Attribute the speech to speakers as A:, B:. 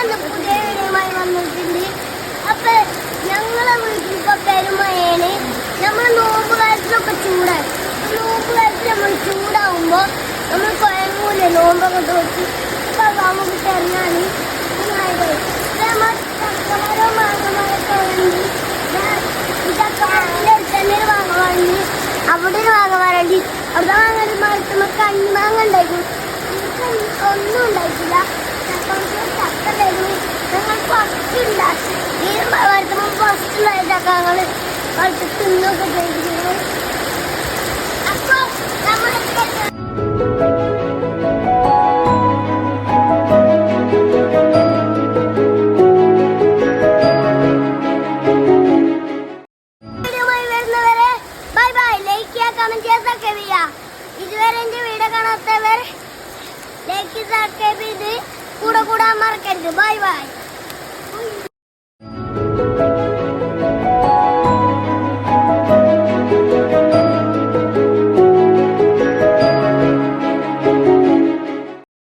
A: ഞാൻ പുതിയ വീടുമായി വന്നിട്ടുണ്ട്. അപ്പൊ ഞങ്ങളെ വീട്ടിൽ ഇപ്പൊ പെരുമയാണ് നമ്മൾ നോമ്പ് കാലത്തിലൊക്കെ ചൂടായി. നോമ്പ് കാലത്ത് നമ്മൾ ചൂടാവുമ്പോ നമ്മൾ കുഴങ്ങൂലേ നോമ്പൊക്കെ തോറ്റി അപ്പൊ നമുക്ക് നമ്മൾ ചക്കമരോ മാങ്ങമരൊക്കെ വേണ്ടി ഈ ചക്കമരത്തിന്റെ അടുത്ത് തന്നെ ഒരു മാങ്ങ അവിടെ ഒരു വാങ്ങ മരണ്ടി അവിടെ വാങ്ങാൻ മരത്തുമ്പോ കണ്ണി മാങ്ങ ഉണ്ടായിരുന്നു. ഒന്നും ഉണ്ടായിട്ടില്ല. ഞങ്ങൾ ഫസ്റ്റ് ഉണ്ടാക്കി ഈ മരത്തുമ്പോ ഫസ്റ്റ് ഉണ്ടായ ചക്ക ഞങ്ങൾ കുറച്ച് തിന്നൊക്കെ ചെയ്തിരുന്നു അപ്പൊ നമ്മളൊക്കെ വീഡിയോയുമായി വരുന്നവരെ